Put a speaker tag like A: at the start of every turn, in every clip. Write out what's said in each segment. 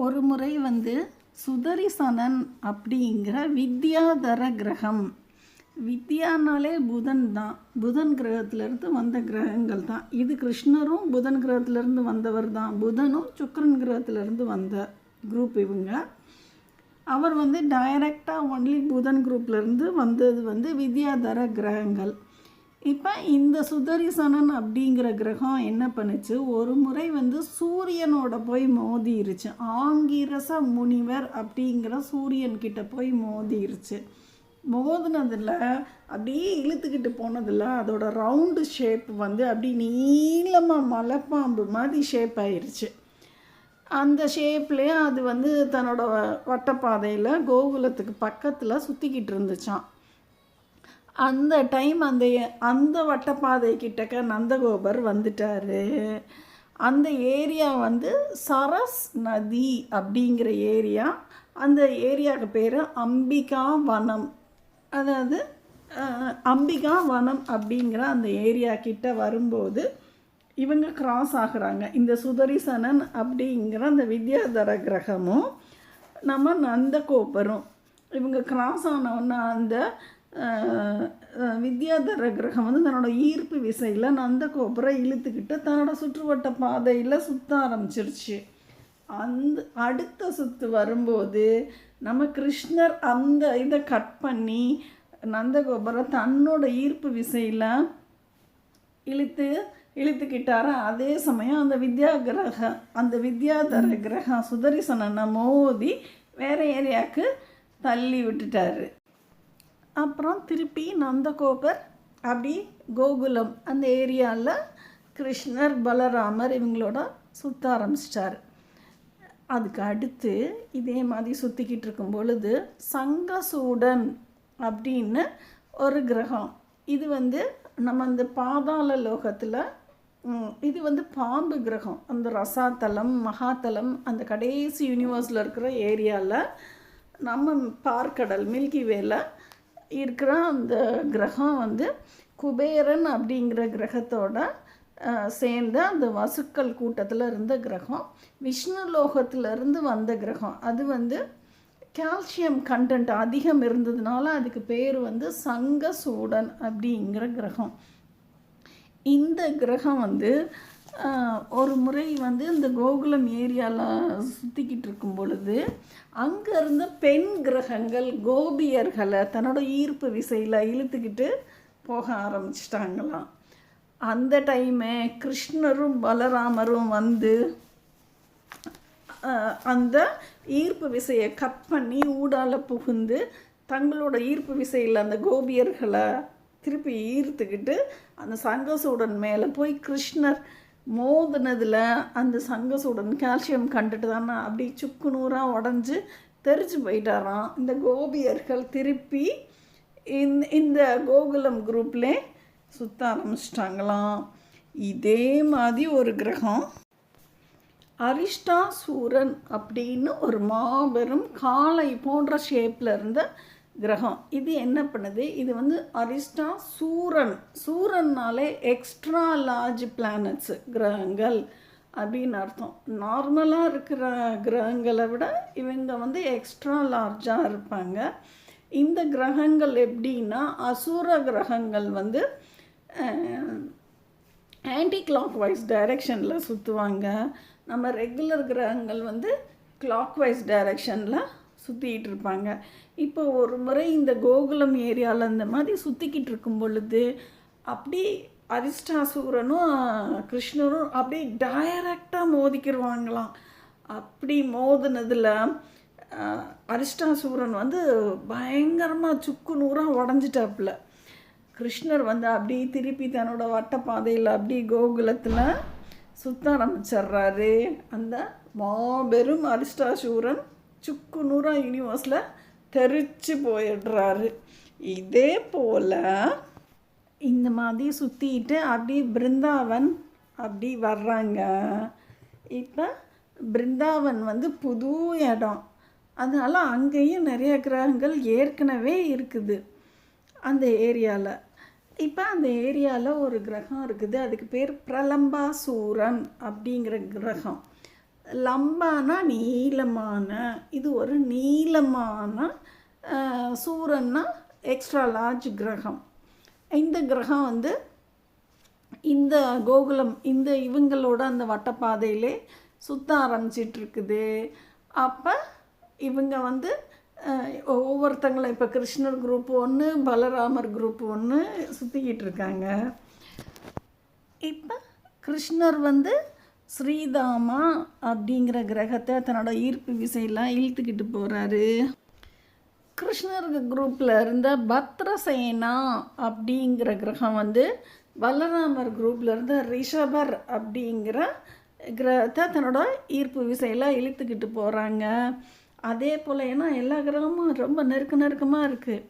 A: ஒரு முறை வந்து சுதரிசனன் அப்படிங்கிற வித்யாதர கிரகம். வித்யானாலே புதன் தான். புதன் கிரகத்திலேருந்து வந்த கிரகங்கள் தான். இது கிருஷ்ணரும் புதன் கிரகத்திலேருந்து வந்தவர் தான். புதனும் சுக்கரன் கிரகத்திலேருந்து வந்த குரூப் இவங்க. அவர் வந்து டைரக்டாக ஒன்லி புதன் குரூப்லேருந்து வந்தது வந்து வித்யாதர கிரகங்கள். இப்போ இந்த சுதரிசனன் அப்படிங்கிற கிரகம் என்ன பண்ணுச்சு? ஒரு முறை வந்து சூரியனோட போய் மோதிருச்சு. ஆங்கிரச முனிவர் அப்படிங்கிற சூரியன்கிட்ட போய் மோதிருச்சு. மோதினதில் அப்படியே இழுத்துக்கிட்டு போனதில் அதோட ரவுண்டு ஷேப் வந்து அப்படி நீளமாக மலைப்பாம்பு மாதிரி ஷேப் ஆயிடுச்சு அந்த ஷேப்லேயே அது வந்து தன்னோட வட்டப்பாதையில் கோகுலத்துக்கு பக்கத்தில் சுற்றிக்கிட்டு இருந்துச்சான் அந்த டைம் அந்த அந்த வட்டப்பாதை கிட்டக்க நந்தகோபர் வந்துட்டார். அந்த ஏரியா வந்து சரஸ் நதி அப்படிங்கிற ஏரியா அந்த ஏரியாவுக்கு பேர் அம்பிகா வனம் அதாவது அம்பிகா வனம் அப்படிங்கிற அந்த ஏரியா கிட்ட வரும்போது இவங்க கிராஸ் ஆகுறாங்க. இந்த சுதரிசனன் அப்படிங்கிற அந்த வித்யாதர கிரகமும் நம்ம நந்தகோபரும். இவங்க கிராஸ் ஆனவுன்னா அந்த வித்யாதர கிரகம் வந்து தன்னோட ஈர்ப்பு விசையில் நந்தகோபுரை இழுத்துக்கிட்டு தன்னோட சுற்றுவட்ட பாதையில் சுத்த ஆரம்பிச்சிருச்சு. அந்த அடுத்த சுற்று வரும்போது நம்ம கிருஷ்ணர் அந்த இதை கட் பண்ணி நந்தகோபுரம் தன்னோட ஈர்ப்பு விசையில் இழுத்து இழுத்துக்கிட்டாரா? அதே சமயம் அந்த வித்யா கிரகம் அந்த வித்யாதர கிரகம் சுதரிசனனை மோதி வேற ஏரியாவுக்கு தள்ளி விட்டுட்டாரு. அப்புறம் திருப்பி நந்தகோபர் அப்படி கோகுலம் அந்த ஏரியாவில் கிருஷ்ணர் பலராமர் இவங்களோட சுற்ற ஆரம்பிச்சிட்டாரு. அதுக்கு அடுத்து இதே மாதிரி சுற்றிக்கிட்டு இருக்கும் பொழுது சங்கசூடன் அப்படின்னு ஒரு கிரகம். இது வந்து நம்ம அந்த பாதாள லோகத்தில் இது வந்து பாம்பு கிரகம். அந்த ரசாத்தலம் மகாத்தலம் அந்த கடைசி யூனிவர்ஸில் இருக்கிற ஏரியாவில் நம்ம பார்க்கடல் மில்கி வேல இருக்கிற அந்த கிரகம் வந்து குபேரன் அப்படிங்கிற கிரகத்தோட சேர்ந்து சேர்ந்த அந்த வசுக்கள் கூட்டத்தில் இருந்த கிரகம் விஷ்ணு லோகத்திலிருந்து வந்த கிரகம். அது வந்து கால்சியம் கண்டென்ட் அதிகம் இருந்ததுனால அதுக்கு பேர் வந்து சங்க சூடன் அப்படிங்கிற கிரகம். இந்த கிரகம் வந்து ஒரு முறை வந்து இந்த கோகுலம் ஏரியாவில் சுற்றிக்கிட்டு இருக்கும் பொழுது அங்கே இருந்த பெண் கிரகங்கள் கோபியர்களை தன்னோட ஈர்ப்பு விசையில் இழுத்துக்கிட்டு போக ஆரம்பிச்சிட்டாங்களாம் அந்த டைமே கிருஷ்ணரும் பலராமரும் வந்து அந்த ஈர்ப்பு விசையை கட் பண்ணி ஊடால புகுந்து தங்களோட ஈர்ப்பு விசையில் அந்த கோபியர்களை திருப்பி ஈர்த்துக்கிட்டு அந்த சங்கசூடன் மேலே போய் கிருஷ்ணர் மோதினதில் அந்த சங்கசூடன் கால்சியம் கண்டுட்டு தானே அப்படி சுக்கு நூறாக உடஞ்சி தெரிச்சு போயிட்டாராம். இந்த கோபியர்கள் திருப்பி இந்த இந்த கோகுலம் குரூப்லே சுற்ற ஆரம்பிச்சிட்டாங்களாம். இதே மாதிரி ஒரு கிரகம். அரிஷ்டா சூரன் அப்படின்னு ஒரு மாபெரும் காளை போன்ற ஷேப்பில் இருந்த கிரகம். இது என்ன பண்ணுது? இது வந்து அரிஸ்டா சூரன். சூரன்னாலே எக்ஸ்ட்ரா லார்ஜ் பிளானட்ஸ் கிரகங்கள் அப்படின்னு அர்த்தம். நார்மலாக இருக்கிற கிரகங்களை விட இவங்க வந்து எக்ஸ்ட்ரா லார்ஜாக இருப்பாங்க. இந்த கிரகங்கள் எப்படின்னா அசுர கிரகங்கள் வந்து ஆன்டி கிளாக் வைஸ் டைரெக்ஷனில் சுற்றுவாங்க நம்ம ரெகுலர் கிரகங்கள் வந்து கிளாக் வைஸ் டைரெக்ஷனில் சுற்றிக்கிட்டு இருப்பாங்க. இப்போ ஒரு முறை இந்த கோகுலம் ஏரியாவில் இந்த மாதிரி சுற்றிக்கிட்டு இருக்கும் பொழுது அப்படி அரிஷ்டாசூரனும் கிருஷ்ணரும் அப்படியே டைரக்டாக மோதிக்கிடுவாங்களாம் அப்படி மோதினதில் அரிஷ்டாசூரன் வந்து பயங்கரமாக சுக்கு நூறாக உடஞ்சிட்டாப்புல. கிருஷ்ணர் வந்து அப்படியே திருப்பி தன்னோட வட்டப்பாதையில் அப்படி கோகுலத்தில் சுத்த ஆரம்பிச்சிட்றாரு. அந்த மாபெரும் அரிஷ்டாசூரன் சுக்கு நூறாக யூனிவர்ஸில் தெரிச்சு போயிடுறாரு இதே போல் இந்த மாதிரி சுற்றிட்டு அப்படி பிருந்தாவன் அப்படி வர்றாங்க இப்போ பிருந்தாவன் வந்து புது இடம் அதனால் அங்கேயும் நிறைய கிரகங்கள் ஏற்கனவே இருக்குது அந்த ஏரியாவில் இப்போ அந்த ஏரியாவில் ஒரு கிரகம் இருக்குது அதுக்கு பேர் பிரலம்பாசூரன் அப்படிங்கிற கிரகம் லம்பானா நீளமான இது ஒரு நீளமான சூரன்னா எக்ஸ்ட்ரா லார்ஜ் கிரகம். இந்த கிரகம் வந்து இந்த கோகுலம் இந்த இவங்களோட அந்த வட்டப்பாதையிலே சுத்த ஆரம்பிச்சிட்ருக்குது. அப்போ இவங்க வந்து ஒவ்வொருத்தங்களும் இப்போ கிருஷ்ணர் குரூப் ஒன்று பலராமர் குரூப் ஒன்று சுற்றிக்கிட்டு இருக்காங்க இப்போ கிருஷ்ணர் வந்து ஸ்ரீதாமா அப்படிங்கிற கிரகத்தை தன்னோட ஈர்ப்பு விசையெல்லாம் இழுத்துக்கிட்டு போகிறாரு கிருஷ்ணர் குரூப்பில் இருந்த பத்ரசேனா அப்படிங்கிற கிரகம் வந்து பலராமர் குரூப்பில் இருந்த ரிஷபர் அப்படிங்கிற கிரகத்தை தன்னோட ஈர்ப்பு விசையெல்லாம் இழுத்துக்கிட்டு போகிறாங்க அதே போல் ஏன்னா எல்லா கிரகமும் ரொம்ப நெருக்க நெருக்கமாக இருக்குது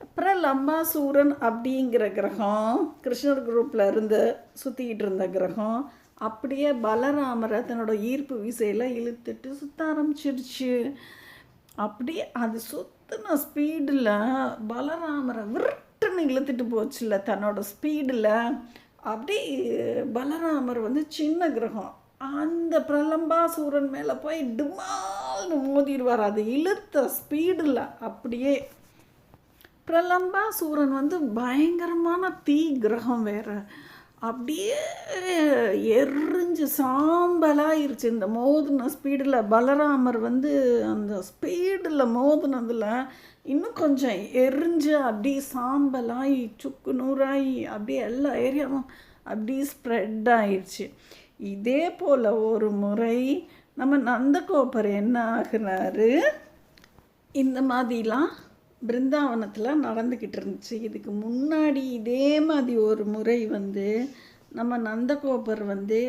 A: அப்புறம் லம்பாசூரன் அப்படிங்கிற கிரகம் கிருஷ்ணர் குரூப்பில் இருந்து சுற்றிக்கிட்டு இருந்த கிரகம் அப்படியே பலராமரை தன்னோட ஈர்ப்பு விசையில் இழுத்துட்டு சுத்த ஆரம்பிச்சிருச்சு. அப்படியே அது சுத்தின ஸ்பீடில் பலராமரை விரட்டுன்னு இழுத்துட்டு போச்சுல்ல தன்னோட ஸ்பீடில். அப்படியே பலராமர் வந்து சின்ன கிரகம். அந்த பிரலம்பாசூரன் மேலே போய் டுமால்னு மோதிடுவார். அது இழுத்த ஸ்பீடில் அப்படியே பிரலம்பாசூரன் வந்து பயங்கரமான தீ கிரகம் வேறு. அப்படியே எரிஞ்சு சாம்பலாயிருச்சு. இந்த மோதின ஸ்பீடில் பலராமர் வந்து அந்த ஸ்பீடில் மோதினதில் இன்னும் கொஞ்சம் எரிஞ்சு அப்படியே சாம்பலாகி சுக்கு நூறாகி அப்படியே எல்லா ஏரியாவும் அப்படியே ஸ்ப்ரெட் ஆயிடுச்சு இதே போல் ஒரு முறை நம்ம நந்தகோபர் என்ன ஆகுனாரு இந்த மாதிரிலாம் பிருந்தாவனத்தில் நடந்துக்கிட்டு இருந்துச்சு. இதுக்கு முன்னாடி இதே மாதிரி ஒரு முறை வந்து நம்ம நந்தகோபர் வந்து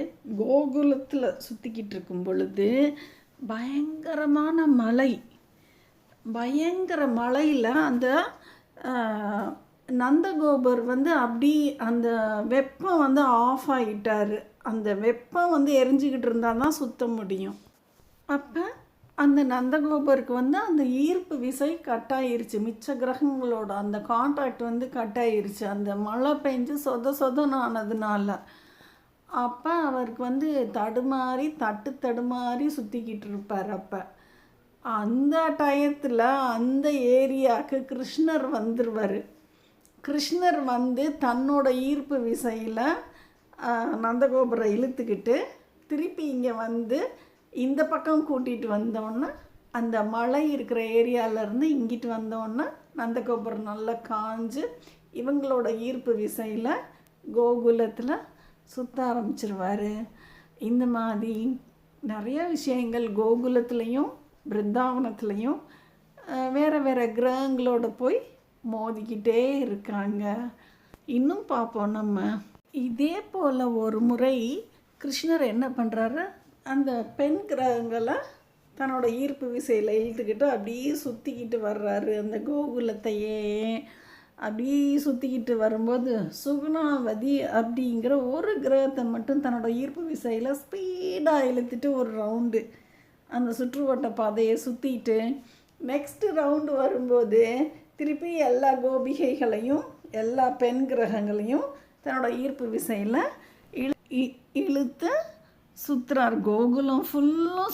A: கோகுலத்தில் சுற்றிக்கிட்டு இருக்கும் பொழுது பயங்கரமான மலை பயங்கர மலையில் அந்த நந்தகோபர் வந்து அப்படி அந்த வெப்பம் வந்து ஆஃப் ஆகிட்டாரு அந்த வெப்பம் வந்து எரிஞ்சுக்கிட்டு இருந்தால் தான் சுத்த முடியும். அப்போ அந்த நந்தகோபருக்கு வந்து அந்த ஈர்ப்பு விசை கட் ஆயிருச்சு மிச்ச கிரகங்களோட அந்த கான்டாக்ட் வந்து கட் ஆயிருச்சு அந்த மழை பெஞ்சு சொத சொதன்னு ஆனதுனால. அப்போ அவருக்கு வந்து தடுமாறி தட்டு தடுமாறி சுற்றிக்கிட்டு இருப்பார் அப்போ. அந்த டயத்தில் அந்த ஏரியாவுக்கு கிருஷ்ணர் வந்துடுவார் கிருஷ்ணர் வந்து தன்னோட ஈர்ப்பு விசையில் நந்தகோபுரை இழுத்துக்கிட்டு திருப்பி இங்கே வந்து இந்த பக்கம் கூட்டிகிட்டு வந்தோன்னா அந்த மலை இருக்கிற ஏரியாவிலேருந்து இங்கிட்டு வந்தோன்னே நந்தகோபுரம் நல்லா காஞ்சு இவங்களோட ஈர்ப்பு விசையில் கோகுலத்தில் சுற்ற ஆரம்பிச்சிருவார். இந்த மாதிரி நிறைய விஷயங்கள் கோகுலத்துலேயும் பிருந்தாவனத்துலேயும் வேறு வேறு கிரகங்களோட போய் மோதிக்கிட்டே இருக்காங்க. இன்னும் பார்ப்போம் நம்ம. இதே போல் ஒரு முறை கிருஷ்ணர் என்ன பண்ணுறாரு அந்த பெண் கிரகங்களை தன்னோட ஈர்ப்பு விசையில் இழுத்துக்கிட்டு அப்படியே சுற்றிக்கிட்டு வர்றாரு. அந்த கோகுலத்தையே அப்படியே சுற்றிக்கிட்டு வரும்போது சுகுணாவதி அப்படிங்கிற ஒரு கிரகத்தை மட்டும் தன்னோட ஈர்ப்பு விசையில் ஸ்பீடாக இழுத்துட்டு ஒரு ரவுண்டு அந்த சுற்றுவட்ட பாதையை சுற்றிட்டு நெக்ஸ்ட்டு ரவுண்டு வரும்போது திருப்பி எல்லா கோபிகைகளையும் எல்லா பெண் கிரகங்களையும் தன்னோட ஈர்ப்பு விசையில் இழு இ- இழுத்து sutra sutrar não fulon